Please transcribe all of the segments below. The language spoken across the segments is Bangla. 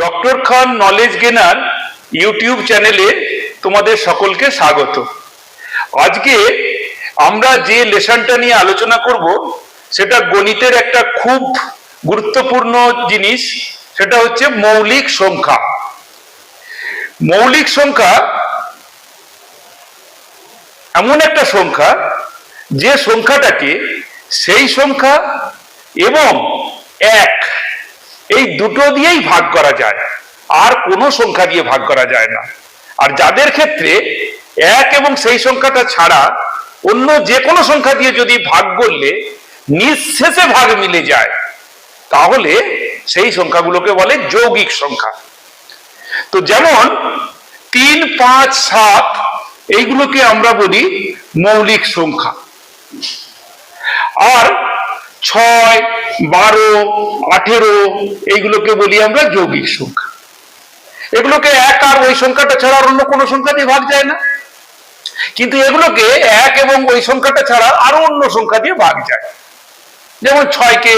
Doctor Khan knowledge gainer YouTube চ্যানেলে তোমাদের সকলকে স্বাগত। আজকে আমরা যে লেসনটা নিয়ে আলোচনা করব, সেটা গণিতের একটা খুব গুরুত্বপূর্ণ জিনিস, সেটা হচ্ছে মৌলিক সংখ্যা। মৌলিক সংখ্যা এমন একটা সংখ্যা, যে সংখ্যাটাকে সেই সংখ্যা এবং এক দুটো দিয়েই ভাগ করা যায়। আর কোনো সংখ্যা দিয়ে ভাগ করা যায় না। আর যাদের ক্ষেত্রে এক এবং সেই সংখ্যাটা ছাড়া অন্য যে কোনো সংখ্যা দিয়ে যদি ভাগ করলে নিঃশেষে ভাগ মিলে যায়, তাহলে সেই সংখ্যাগুলোকে বলে যৌগিক সংখ্যা। তো যেমন তিন, পাঁচ, সাত, এইগুলোকে আমরা বলি মৌলিক সংখ্যা। আর ছয়, বারো, আঠেরো, এইগুলোকে বলি আমরা যৌগিক সংখ্যা। এগুলোকে এক আর ওই সংখ্যাটা ছাড়া অন্য কোনো সংখ্যা দিয়ে ভাগ যায় না। কিন্তু এগুলোকে এক এবং ওই সংখ্যাটা ছাড়া আরও অন্য সংখ্যা দিয়ে ভাগ যায়। যেমন ছয়কে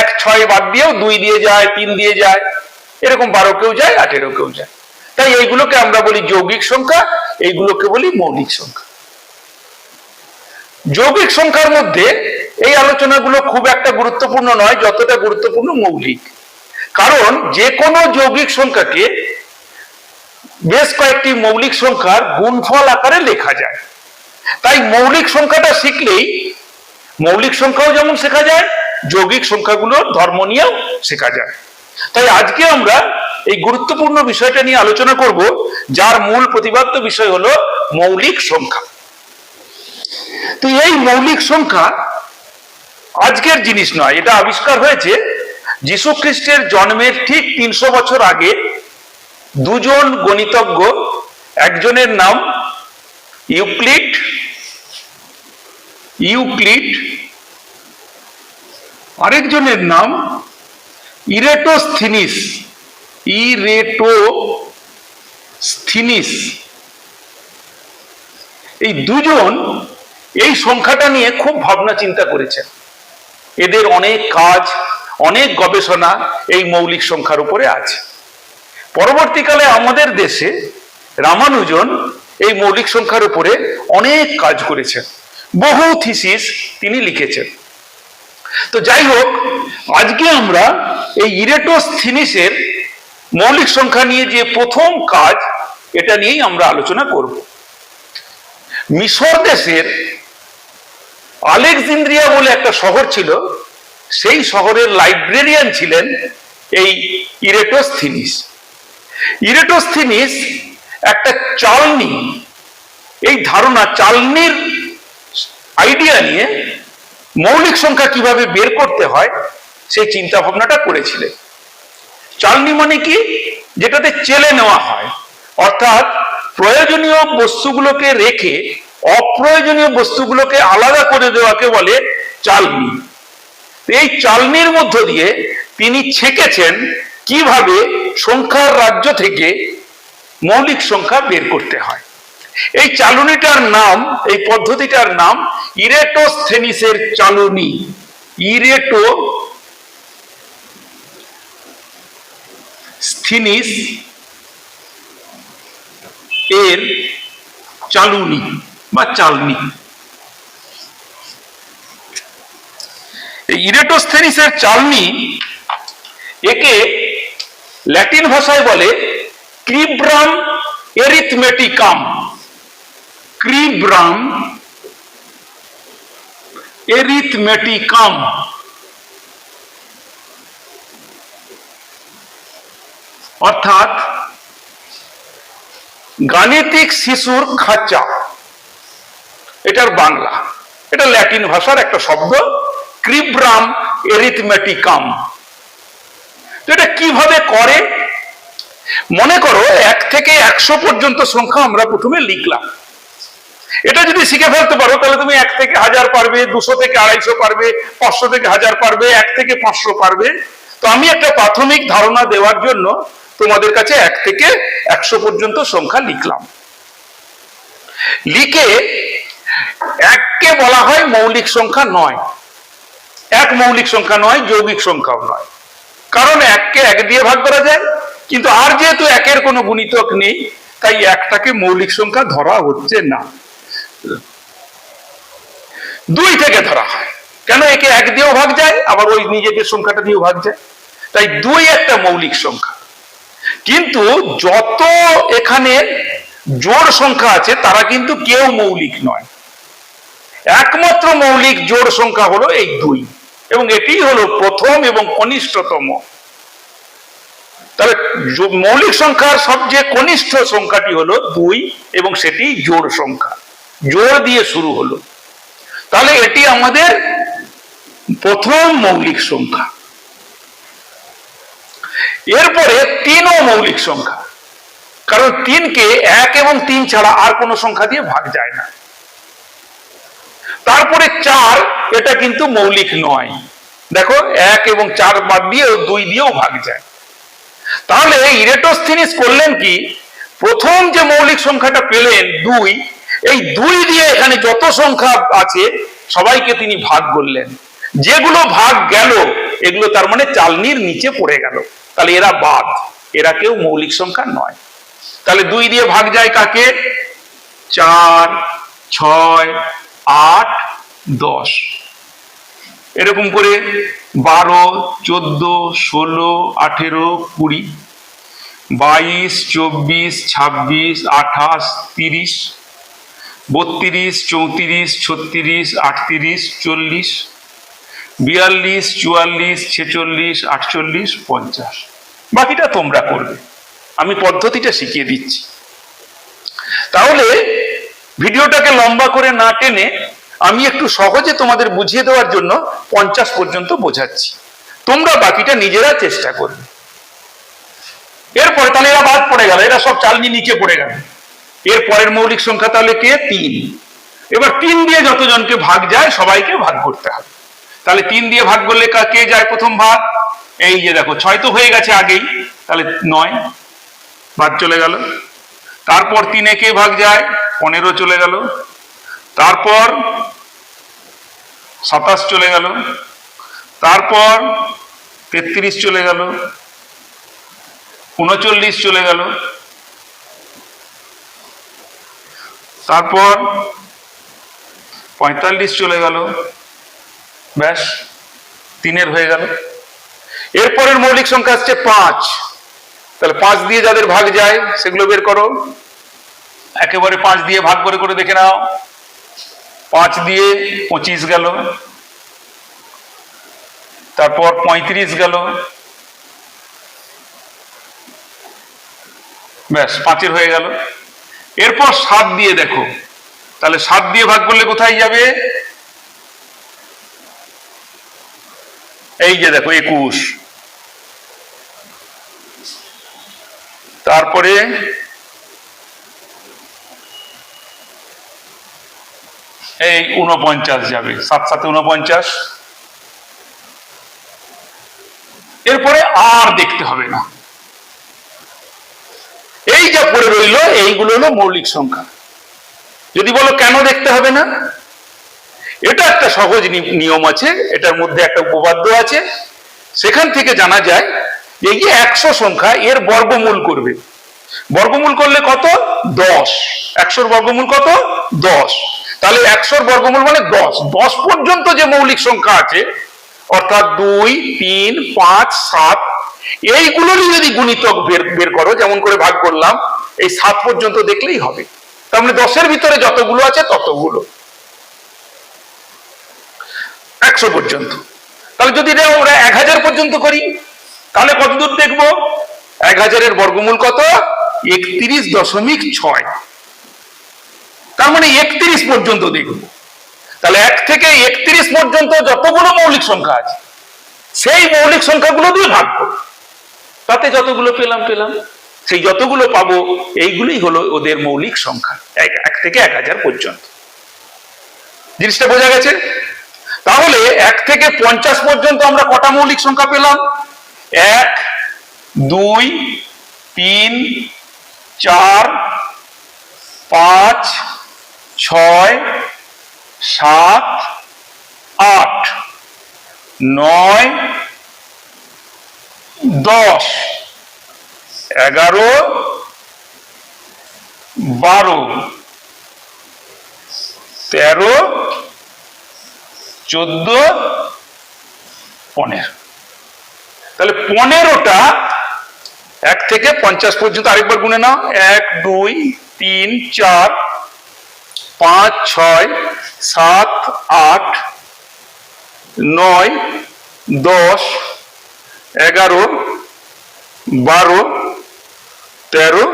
এক, ছয় বাদ দিয়েও দুই দিয়ে যায়, তিন দিয়ে যায়, এরকম বারো কেউ যায়, আঠেরো কেউ যায়। তাই এইগুলোকে আমরা বলি যৌগিক সংখ্যা, এইগুলোকে বলি মৌলিক সংখ্যা। যৌগিক সংখ্যার মধ্যে এই আলোচনাগুলো খুব একটা গুরুত্বপূর্ণ নয়, যতটা গুরুত্বপূর্ণ মৌলিক। কারণ যে কোনো যৌগিক সংখ্যাকে বেশ কয়েকটি মৌলিক সংখ্যার গুণফল আকারে লেখা যায়। তাই মৌলিক সংখ্যাটা শিখলেই মৌলিক সংখ্যাও যেমন শেখা যায়, যৌগিক সংখ্যাগুলোর ধর্ম নিয়েও শেখা যায়। তাই আজকে আমরা এই গুরুত্বপূর্ণ বিষয়টা নিয়ে আলোচনা করব, যার মূল প্রতিপাদ্য বিষয় হলো মৌলিক সংখ্যা। তো এই মৌলিক সংখ্যা আজকের জিনিস নয়, এটা আবিষ্কার হয়েছে যীশু খ্রিস্টের জন্মের ঠিক তিনশো বছর আগে দুজন গণিতজ্ঞ, একজনের নাম ইউক্লিড ইউক্লিড, আরেকজনের নাম ইরেটোস্থিনিস ইরেটো স্থিনিস এই দুজন এই সংখ্যাটা নিয়ে খুব ভাবনা চিন্তা করেছেন। এদের অনেক কাজ, অনেক গবেষণা এই মৌলিক সংখ্যার উপরে আছে। পরবর্তীকালে আমাদের দেশে রামানুজন এই মৌলিক সংখ্যার উপরে অনেক কাজ করেছেন। বহু থিসিস তিনি লিখেছেন। তো যাই হোক, আজকে আমরা এই ইরেটোস্থিনিসের মৌলিক সংখ্যা নিয়ে যে প্রথম কাজ, এটা নিয়েই আমরা আলোচনা করব। মিশর দেশের আলেকজান্দ্রিয়া বলে একটা শহর ছিল, সেই শহরের লাইব্রেরিয়ান ছিলেন এই ইরেটোস্থিনিস। ইরেটোস্থিনিস একটা চালনি, এই ধারণা চালনির আইডিয়া নিয়ে মৌলিক সংখ্যা কীভাবে বের করতে হয়, সেই চিন্তা ভাবনাটা করেছিলেন। চালনি মানে কি? যেটাতে চেলে নেওয়া হয়, অর্থাৎ প্রয়োজনীয় বস্তুগুলোকে রেখে, অপ্রয়োজনীয় বস্তুগুলোকে আলাদা করে দেওয়াকে বলে চালনি। এই চালনির মধ্য দিয়ে তিনি ছেকেছেন কীভাবে সংখ্যার রাজ্য থেকে মৌলিক সংখ্যা বের করতে হয়। এই চালনিটার নাম, এই পদ্ধতিটার নাম ইরেটোস্থেনিসের চালনি। ইরেটো স্থিনিস এর চালুনি বা চালনি। ইরেটোস্থেনিসের চালনি একে ল্যাটিন ভাষায় বলে ক্রিব্রাম এরিথমেটিকাম। ক্রিব্রাম এরিথমেটিকাম। অর্থাৎ গাণিতিক শিশুর খাঁচা। এটার বাংলা। এটা ল্যাটিন ভাষার একটা শব্দ। ক্রিব্রাম এরিথমেটিকাম। তো এটা কীভাবে করে? মনে করো, এক থেকে একশো পর্যন্ত সংখ্যা আমরা প্রথমে লিখলাম। এটা যদি শিখে ফেলতে পারো, তাহলে তুমি এক থেকে হাজার পারবে, দুশো থেকে আড়াইশো পারবে, পাঁচশো থেকে হাজার পারবে, এক থেকে পাঁচশো পারবে। তো আমি একটা প্রাথমিক ধারণা দেওয়ার জন্য তোমাদের কাছে এক থেকে একশো পর্যন্ত সংখ্যা লিখলাম। লিখে এককে বলা হয় মৌলিক সংখ্যা নয়। এক মৌলিক সংখ্যা নয়, যৌগিক সংখ্যাও নয়। কারণ এককে এক দিয়ে ভাগ করা যায়। কিন্তু আর যেহেতু একের কোনো গুণিতক নেই, তাই একটাকে মৌলিক সংখ্যা ধরা হচ্ছে না। দুই থেকে ধরা হয়। কেন একে এক দিয়েও ভাগ যায়, আবার ওই নিজেদের সংখ্যাটা দিয়েও ভাগ যায়? তাই দুই একটা মৌলিক সংখ্যা। কিন্তু যত এখানে জোড় সংখ্যা আছে, তারা কিন্তু কেউ মৌলিক নয়। একমাত্র মৌলিক জোড় সংখ্যা হলো এই দুই, এবং এটি হলো প্রথম এবং কনিষ্ঠতম তাহলে মৌলিক সংখ্যার সবচেয়ে কনিষ্ঠ সংখ্যাটি হলো দুই, এবং সেটি জোড় সংখ্যা। জোড় দিয়ে শুরু হলো। তাহলে এটি আমাদের প্রথম মৌলিক সংখ্যা। এরপরে তিনও মৌলিক সংখ্যা। কারণ তিনকে এক এবং তিন ছাড়া আর কোনো সংখ্যা দিয়ে ভাগ যায় না। তারপরে চার, এটা কিন্তু মৌলিক নয়। দেখো, এক এবং চার বাদ দিয়ে দুই দিয়েও ভাগ যায়। তাহলে ইরেটোস্থিনিস করলেন কি? প্রথম যে মৌলিক সংখ্যাটা পেলেন দুই, এই দুই দিয়ে এখানে যত সংখ্যা আছে, সবাইকে তিনি ভাগ করলেন। যেগুলো ভাগ গেল, এগুলো তার মানে চালনির নিচে পড়ে গেল। তাহলে এরা বাদ। এরা কেউ মৌলিক সংখ্যা নয়। তাহলে দুই দিয়ে ভাগ যায় কাকে? চার, ছয়, আট, দশ। এরকম করে বারো, চোদ্দ, ষোলো, আঠেরো, কুড়ি, বাইশ, চব্বিশ, ছাব্বিশ, আঠাশ, তিরিশ, বত্রিশ, চৌত্রিশ, ছত্রিশ, আটত্রিশ, চল্লিশ বিয়াল্লিশ, চুয়াল্লিশ, ছেচল্লিশ, আটচল্লিশ, পঞ্চাশ। বাকিটা তোমরা করবে। আমি পদ্ধতিটা শিখিয়ে দিচ্ছি। তাহলে ভিডিওটাকে লম্বা করে না টেনে আমি একটু সহজে তোমাদের বুঝিয়ে দেওয়ার জন্য পঞ্চাশ পর্যন্ত বোঝাচ্ছি। তোমরা বাকিটা নিজেরা চেষ্টা করবে। এরপরে তাহলে এরা বাদ পড়ে গেল। এরা সব চালনি নিচে পড়ে গেল। এর পরের মৌলিক সংখ্যা তাহলে কে? তিন। এবার তিন দিয়ে যতজনকে ভাগ যায়, সবাইকে ভাগ করতে হবে। তাহলে তিন দিয়ে ভাগ করলে কা- যায় প্রথম ভাগ? এই যে দেখো, ছয় তো হয়ে গেছে আগেই, তাহলে নয় ভাগ চলে গেল। তারপর তিনে কে ভাগ যায়? পনেরো চলে গেল। তারপর সাতাশ চলে গেল। তারপর তেত্রিশ চলে গেল। উনচল্লিশ চলে গেল। তারপর পঁয়তাল্লিশ চলে গেল। ব্যাস, তিনের হয়ে গেল। এরপরের মৌলিক সংখ্যা আসছে পাঁচ। তাহলে পাঁচ দিয়ে যাদের ভাগ যায়, সেগুলো বের করো। একেবারে পাঁচ দিয়ে ভাগ করে করে দেখে নাও। পাঁচ দিয়ে পঁচিশ গেল। তারপর পঁয়ত্রিশ গেল। ব্যাস, পাঁচের হয়ে গেল। এরপর সাত দিয়ে দেখো। তাহলে সাত দিয়ে ভাগ করলে কোথায় যাবে? এই যে দেখো একুশ। তারপরে এই উনপঞ্চাশ যাবে, সাত সাথে উনপঞ্চাশ এরপরে আর দেখতে হবে না। এই যা পড়ে রইল, এইগুলো হলো মৌলিক সংখ্যা। যদি বলো কেন দেখতে হবে না? এটা একটা সহজ নিয়ম আছে, এটার মধ্যে একটা উপপাদ্য আছে। সেখান থেকে জানা যায় যে এই একশো সংখ্যা, এর বর্গমূল করবে। বর্গমূল করলে কত? দশ। একশোর বর্গমূল কত? দশ। তাহলে একশোর বর্গমূল মানে দশ। দশ পর্যন্ত যে মৌলিক সংখ্যা আছে, অর্থাৎ দুই, তিন, পাঁচ, সাত, এইগুলোরই যদি গুণিতক বের বের করো, যেমন করে ভাগ করলাম, এই সাত পর্যন্ত দেখলেই হবে। তার মানে দশের ভিতরে যতগুলো আছে ততগুলো। একশো পর্যন্ত। তাহলে যদি এটা ওরা এক হাজার পর্যন্ত করি, তাহলে কত দূর দেখব? এক হাজারের বর্গমূল কত? একত্রিশ দশমিক ছয়। তার মানে একত্রিশ পর্যন্ত দেখব। তাহলে এক থেকে একত্রিশ পর্যন্ত যতগুলো মৌলিক সংখ্যা আছে, সেই মৌলিক সংখ্যাগুলো দিয়ে ভাগ করব। তাতে যতগুলো পেলাম পেলাম। সেই যতগুলো পাবো, এইগুলোই হলো ওদের মৌলিক সংখ্যা। এক থেকে এক হাজার পর্যন্ত। জিনিসটা বোঝা গেছে? তাহলে এক থেকে পঞ্চাশ পর্যন্ত আমরা কটা মৌলিক সংখ্যা পেলাম? এক, দুই, তিন, চার, পাঁচ, ছয়, সাত, আট, নয়, দশ, এগারো, বারো, তেরো চোদ্দ, পনেরো। তাহলে পনেরোটা এক থেকে পঞ্চাশ পর্যন্ত আরেকবার গুনে নাও। এক, দুই, তিন, চার, পাঁচ, ছয়, সাত, আট, নয়, দশ, এগারো, বারো, তেরো,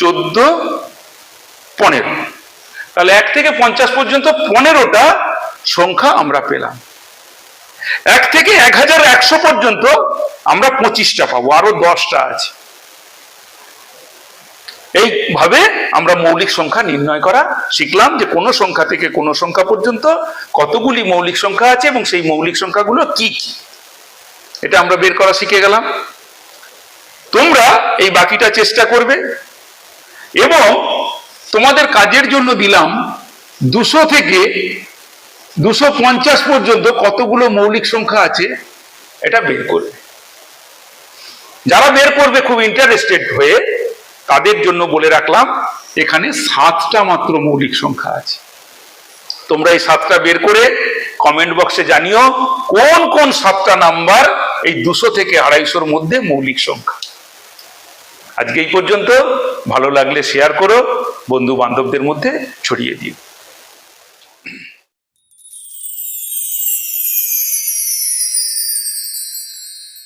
চোদ্দ, পনেরো। তাহলে এক থেকে পঞ্চাশ পর্যন্ত পনেরোটা সংখ্যা আমরা পেলাম। এক থেকে এক হাজার একশো পর্যন্ত আমরা পঁচিশটা পাবো, আরও দশটা আছে। এইভাবে আমরা মৌলিক সংখ্যা নির্ণয় করা শিখলাম যে কোন সংখ্যা থেকে কোন সংখ্যা পর্যন্ত কতগুলি মৌলিক সংখ্যা আছে এবং সেই মৌলিক সংখ্যাগুলো কি কি। এটা আমরা বের করা শিখে গেলাম। তোমরা এই বাকিটা চেষ্টা করবে এবং তোমাদের কাজের জন্য দিলাম দুশো থেকে দুশো পঞ্চাশ পর্যন্ত কতগুলো মৌলিক সংখ্যা আছে, এটা বের করবে। যারা বের করবে খুব ইন্টারেস্টেড হয়ে, তাদের জন্য বলে রাখলাম, এখানে সাতটা মাত্র মৌলিক সংখ্যা আছে। তোমরা এই সাতটা বের করে কমেন্ট বক্সে জানিও, কোন কোন সাতটা নাম্বার এই দুশো থেকে আড়াইশোর মধ্যে মৌলিক সংখ্যা। আজকে এই পর্যন্ত, ভালো লাগলে শেয়ার করো বন্ধু বান্ধবদের মধ্যে ছড়িয়ে দিও।